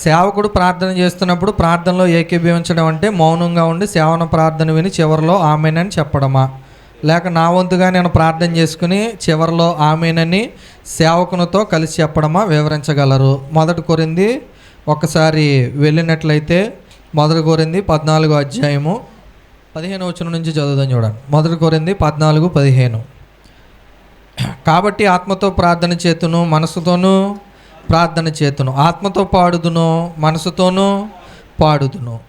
సేవకుడు ప్రార్థన చేస్తున్నప్పుడు ప్రార్థనలో ఏకీభవించడం అంటే మౌనంగా ఉండి సేవన ప్రార్థన విని చివరిలో ఆమెనని చెప్పడమా? లేక నా వంతుగా నేను ప్రార్థన చేసుకుని చివరిలో ఆమెనని సేవకునితో కలిసి చెప్పడమా వివరించగలరు? మొదటి కొరింది ఒకసారి వెళ్ళినట్లయితే మొదటి కొరింది పద్నాలుగో అధ్యాయము పదిహేను వచ్చిన నుంచి చదువుదాం చూడండి. మొదటి కొరింది పద్నాలుగు పదిహేను. కాబట్టి ఆత్మతో ప్రార్థన చేతును మనసుతోనూ ప్రార్థన చేతును. ఆత్మతో పాడుదును మనసుతోనూ పాడుదును.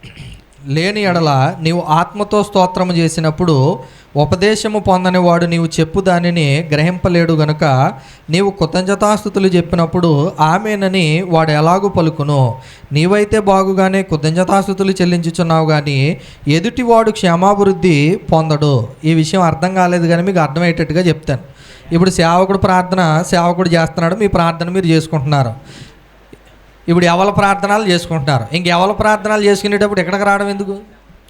లేని ఎడల నీవు ఆత్మతో స్తోత్రము చేసినప్పుడు ఉపదేశము పొందని వాడు నీవు చెప్పు దానిని గ్రహింపలేడు గనుక నీవు కృతజ్ఞతాస్థుతులు చెప్పినప్పుడు ఆమెనని వాడు ఎలాగూ పలుకును? నీవైతే బాగుగానే కృతజ్ఞతాస్థుతులు చెల్లించుచున్నావు కానీ ఎదుటివాడు క్షేమాభివృద్ధి పొందడు. ఈ విషయం అర్థం కాలేదు కానీ మీకు అర్థమయ్యేటట్టుగా చెప్తాను. ఇప్పుడు సేవకుడు ప్రార్థన సేవకుడు చేస్తున్నాడు మీ ప్రార్థన మీరు చేసుకుంటున్నారు. ఇప్పుడు ఎవరి ప్రార్థనలు చేసుకుంటున్నారు? ఇంక ప్రార్థనలు చేసుకునేటప్పుడు ఇక్కడికి రావడం ఎందుకు?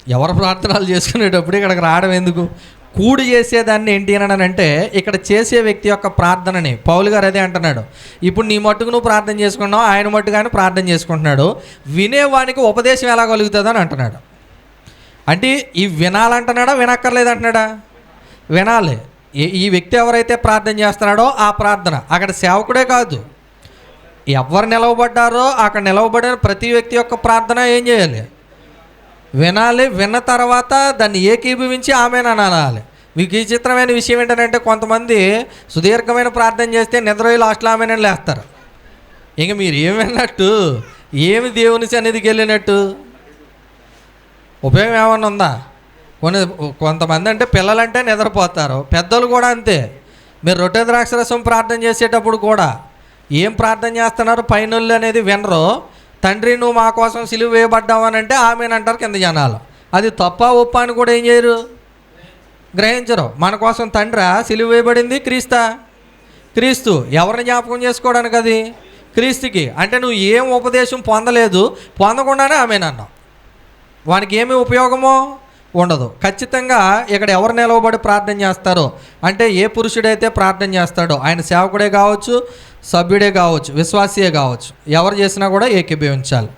ఎవరి ప్రార్థనలు చేసుకునేటప్పుడు ఇక్కడికి రావడం ఎందుకు? కూడి చేసేదాన్ని ఏంటి అని అంటే ఇక్కడ చేసే వ్యక్తి యొక్క ప్రార్థనని పౌలు గారు అదే అంటున్నాడు. ఇప్పుడు నీ మట్టుకు నువ్వు ప్రార్థన చేసుకున్నావు ఆయన మట్టుగానే ప్రార్థన చేసుకుంటున్నాడు. వినేవానికి ఉపదేశం ఎలా కలుగుతుంది అని అంటున్నాడు. అంటే ఈ వినాలంటున్నాడా వినక్కర్లేదు అంటున్నాడా? వినాలి. ఈ- వ్యక్తి ఎవరైతే ప్రార్థన చేస్తున్నాడో ఆ ప్రార్థన. అక్కడ సేవకుడే కాదు. ఎవరు నిలవబడ్డారో అక్కడ నిలవబడిన ప్రతి వ్యక్తి యొక్క ప్రార్థన ఏం చేయాలి? వినాలి విన్న తర్వాత దాన్ని ఏకీభవించి ఆమెను అనాలి. మీకు ఈ చిత్రమైన విషయం ఏంటంటే కొంతమంది సుదీర్ఘమైన ప్రార్థన చేస్తే నిద్రపోయి లాస్ట్లో ఆమెనని లేస్తారు. ఇంక మీరు ఏమి విన్నట్టు? ఏమి దేవుని సన్నిధికి వెళ్ళినట్టు? ఉపయోగం ఏమన్నా ఉందా? కొంతమంది అంటే పిల్లలంటే నిద్రపోతారు. పెద్దలు కూడా అంతే. మీరు రొట్టె ద్రాక్షరసం ప్రార్థన చేసేటప్పుడు కూడా ఏం ప్రార్థన చేస్తున్నారు? పైనొల్లు అనేది వినరు. తండ్రి నువ్వు మా కోసం సిలువ వేయబడ్డావు అని అంటే ఆమెనంటారు కింద జనాలు. అది తప్ప ఒప్ప అని కూడా ఏం చేయరు? గ్రహించరు. మన కోసం తండ్రి సిలువ వేయబడింది క్రీస్తా. క్రీస్తు ఎవరిని జ్ఞాపకం చేసుకోవడానికి అది? క్రీస్తుకి. అంటే నువ్వు ఏం ఉపదేశం పొందలేదు. పొందకుండానే ఆమెనన్నావు. వానికి ఏమి ఉపయోగమో? ఉండదు. ఖచ్చితంగా ఇక్కడ ఎవరు నిలవబడి ప్రార్థన చేస్తారో అంటే ఏ పురుషుడైతే ప్రార్థన చేస్తాడో ఆయన సేవకుడే కావచ్చు సభ్యుడే కావచ్చు విశ్వాసియే కావచ్చు ఎవరు చేసినా కూడా ఏకీభవించాలి.